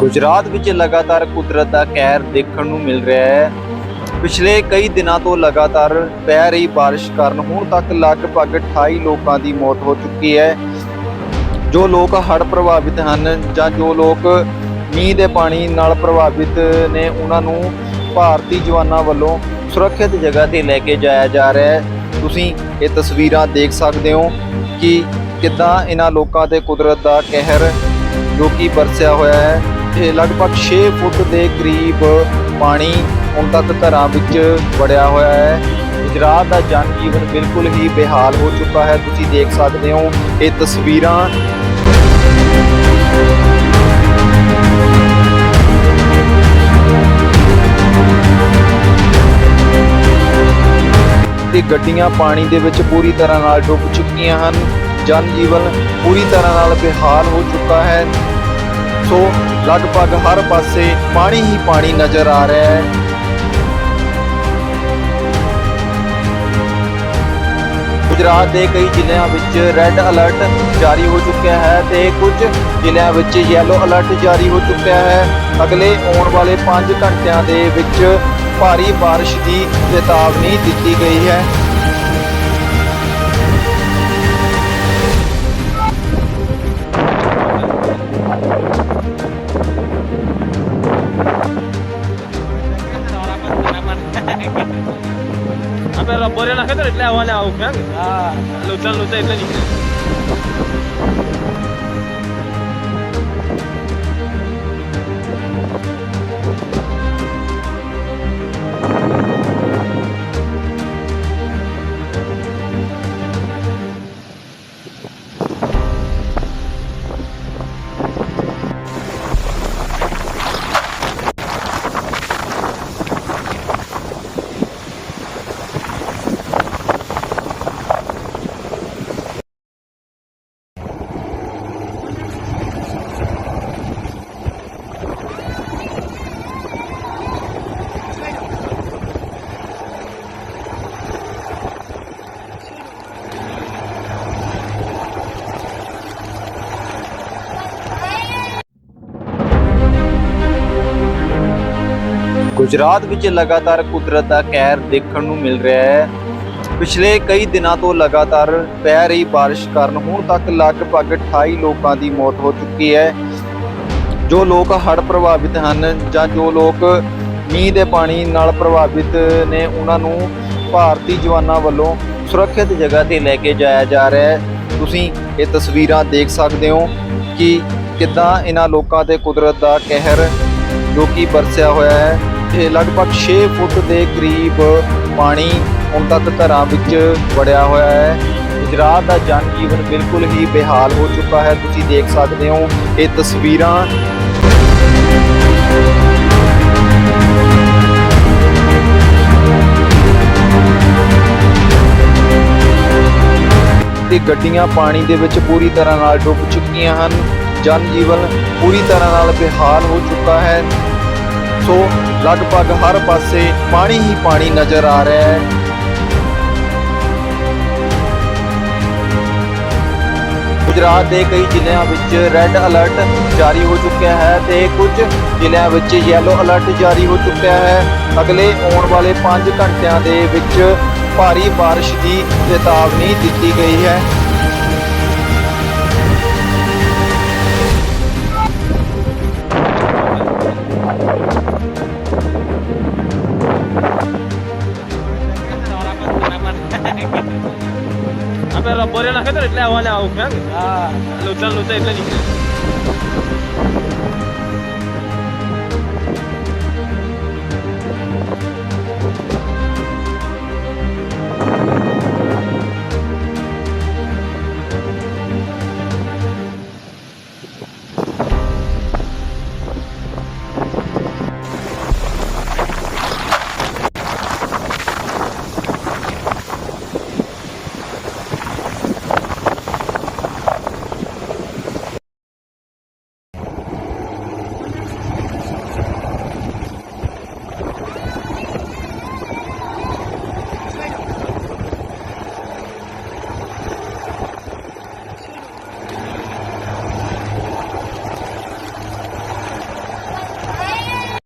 ਗੁਜਰਾਤ ਵਿੱਚ ਲਗਾਤਾਰ ਕੁਦਰਤ ਦਾ ਕਹਿਰ ਦੇਖਣ ਨੂੰ ਮਿਲ ਰਿਹਾ ਹੈ। ਪਿਛਲੇ ਕਈ ਦਿਨਾਂ ਤੋਂ ਲਗਾਤਾਰ ਪੈ ਰਹੀ ਬਾਰਿਸ਼ ਕਾਰਨ ਹੁਣ ਤੱਕ ਲਗਭਗ 28 ਲੋਕਾਂ ਦੀ ਮੌਤ ਹੋ ਚੁੱਕੀ ਹੈ। ਜੋ ਲੋਕ ਹੜ੍ਹ ਪ੍ਰਭਾਵਿਤ ਹਨ ਜਾਂ ਜੋ ਲੋਕ ਮੀਂਹ ਦੇ ਪਾਣੀ ਨਾਲ ਪ੍ਰਭਾਵਿਤ ਨੇ, ਉਹਨਾਂ ਨੂੰ ਭਾਰਤੀ ਜਵਾਨਾਂ ਵੱਲੋਂ ਸੁਰੱਖਿਅਤ ਜਗ੍ਹਾ ਤੇ ਲੈ ਕੇ ਜਾਇਆ ਜਾ ਰਿਹਾ ਹੈ। ਤੁਸੀਂ ਇਹ ਤਸਵੀਰਾਂ ਦੇਖ ਸਕਦੇ ਹੋ ਕਿ ਕਿੱਦਾਂ ਇਹਨਾਂ ਲੋਕਾਂ ਤੇ ਕੁਦਰਤ ਦਾ ਕਹਿਰ ਜੋ ਕਿ ਵਰਸਿਆ ਹੋਇਆ ਹੈ। ਲਗਭਗ 6 ਫੁੱਟ ਦੇ ਕਰੀਬ ਪਾਣੀ ਹੁਣ ਤੱਕ ਘਰਾਂ ਵਿੱਚ ਵੜਿਆ ਹੋਇਆ ਹੈ। ਗੁਜਰਾਤ ਦਾ ਜਨ ਜੀਵਨ ਬਿਲਕੁਲ ਹੀ ਬੇਹਾਲ ਹੋ ਚੁੱਕਾ ਹੈ। ਤੁਸੀਂ ਦੇਖ ਸਕਦੇ ਹੋ ਇਹ ਤਸਵੀਰਾਂ। ਤੇ ਗੱਡੀਆਂ ਪਾਣੀ ਦੇ ਵਿੱਚ ਪੂਰੀ ਤਰ੍ਹਾਂ ਨਾਲ ਡੁੱਬ ਚੁੱਕੀਆਂ ਹਨ। ਜਨ ਜੀਵਨ ਪੂਰੀ ਤਰ੍ਹਾਂ ਨਾਲ ਬੇਹਾਲ ਹੋ ਚੁੱਕਾ ਹੈ। ਸੋ ਲਗਭਗ ਹਰ ਪਾਸੇ ਪਾਣੀ ਹੀ ਪਾਣੀ ਨਜ਼ਰ ਆ ਰਿਹਾ ਹੈ। ਗੁਜਰਾਤ ਦੇ ਕਈ ਜ਼ਿਲ੍ਹਿਆਂ ਵਿੱਚ ਰੈੱਡ ਅਲਰਟ ਜਾਰੀ ਹੋ ਚੁੱਕਿਆ ਹੈ ਤੇ ਕੁਝ ਜ਼ਿਲ੍ਹਿਆਂ ਵਿੱਚ ਯੈਲੋ ਅਲਰਟ ਜਾਰੀ ਹੋ ਚੁੱਕਿਆ ਹੈ। ਅਗਲੇ ਆਉਣ ਵਾਲੇ 5 ਘੰਟਿਆਂ ਦੇ ਵਿੱਚ ਭਾਰੀ ਬਾਰਿਸ਼ ਦੀ ਚੇਤਾਵਨੀ ਦਿੱਤੀ ਗਈ ਹੈ। આપણે બોરેલા ખેતર એટલે આવવાને આવું ક્યાં હા. ચાલુ ચાલુ એટલે નીકળે. ਗੁਜਰਾਤ ਵਿੱਚ ਲਗਾਤਾਰ ਕੁਦਰਤ ਦਾ ਕਹਿਰ ਦੇਖਣ ਨੂੰ ਮਿਲ ਰਿਹਾ ਹੈ। ਪਿਛਲੇ ਕਈ ਦਿਨਾਂ ਤੋਂ ਲਗਾਤਾਰ ਪੈ ਰਹੀ ਬਾਰਿਸ਼ ਕਾਰਨ ਹੁਣ ਤੱਕ ਲਗਭਗ 28 ਲੋਕਾਂ ਦੀ ਮੌਤ ਹੋ ਚੁੱਕੀ ਹੈ। ਜੋ ਲੋਕ ਹੜ੍ਹ ਪ੍ਰਭਾਵਿਤ ਹਨ ਜਾਂ ਜੋ ਲੋਕ ਮੀਂਹ ਦੇ ਪਾਣੀ ਨਾਲ ਪ੍ਰਭਾਵਿਤ ਨੇ, ਉਹਨਾਂ ਨੂੰ ਭਾਰਤੀ ਜਵਾਨਾਂ ਵੱਲੋਂ ਸੁਰੱਖਿਅਤ ਜਗ੍ਹਾ ਤੇ ਲੈ ਕੇ ਜਾਇਆ ਜਾ ਰਿਹਾ ਹੈ। ਤੁਸੀਂ ਇਹ ਤਸਵੀਰਾਂ ਦੇਖ ਸਕਦੇ ਹੋ ਕਿ ਕਿੱਦਾਂ ਇਹਨਾਂ ਲੋਕਾਂ ਤੇ ਕੁਦਰਤ ਦਾ ਕਹਿਰ ਜੋ ਕਿ ਵਰਸਿਆ ਹੋਇਆ ਹੈ। ਇਹ ਲਗਭਗ 6 ਫੁੱਟ ਦੇ ਕਰੀਬ ਪਾਣੀ ਹੁਣ ਤੱਕ ਘਰਾਂ ਵਿੱਚ ਵੜਿਆ ਹੋਇਆ ਹੈ। ਗੁਜਰਾਤ ਦਾ ਜਨ ਜੀਵਨ ਬਿਲਕੁਲ ਹੀ ਬੇਹਾਲ ਹੋ ਚੁੱਕਾ ਹੈ। ਤੁਸੀਂ ਦੇਖ ਸਕਦੇ ਹੋ ਇਹ ਤਸਵੀਰਾਂ। ਤੇ ਗੱਡੀਆਂ ਪਾਣੀ ਦੇ ਵਿੱਚ ਪੂਰੀ ਤਰ੍ਹਾਂ ਨਾਲ ਡੁੱਬ ਚੁੱਕੀਆਂ ਹਨ। ਜਨ ਜੀਵਨ ਪੂਰੀ ਤਰ੍ਹਾਂ ਨਾਲ ਬੇਹਾਲ ਹੋ ਚੁੱਕਾ ਹੈ। ਸੋ ਲਗਭਗ ਹਰ ਪਾਸੇ ਪਾਣੀ ਹੀ ਪਾਣੀ ਨਜ਼ਰ ਆ ਰਿਹਾ ਹੈ। ਗੁਜਰਾਤ ਦੇ ਕਈ ਜ਼ਿਲ੍ਹਿਆਂ ਵਿੱਚ ਰੈੱਡ ਅਲਰਟ ਜਾਰੀ ਹੋ ਚੁੱਕਿਆ ਹੈ ਤੇ ਕੁਝ ਜ਼ਿਲ੍ਹਿਆਂ ਵਿੱਚ ਯੈਲੋ ਅਲਰਟ ਜਾਰੀ ਹੋ ਚੁੱਕਿਆ ਹੈ। ਅਗਲੇ ਆਉਣ ਵਾਲੇ 5 ਘੰਟਿਆਂ ਦੇ ਵਿੱਚ ਭਾਰੀ ਬਾਰਿਸ਼ ਦੀ ਚੇਤਾਵਨੀ ਦਿੱਤੀ ਗਈ ਹੈ। હતો એટલે આવવાને આવું હા. એટલે ઉતરાણ એટલે નીકળ્યા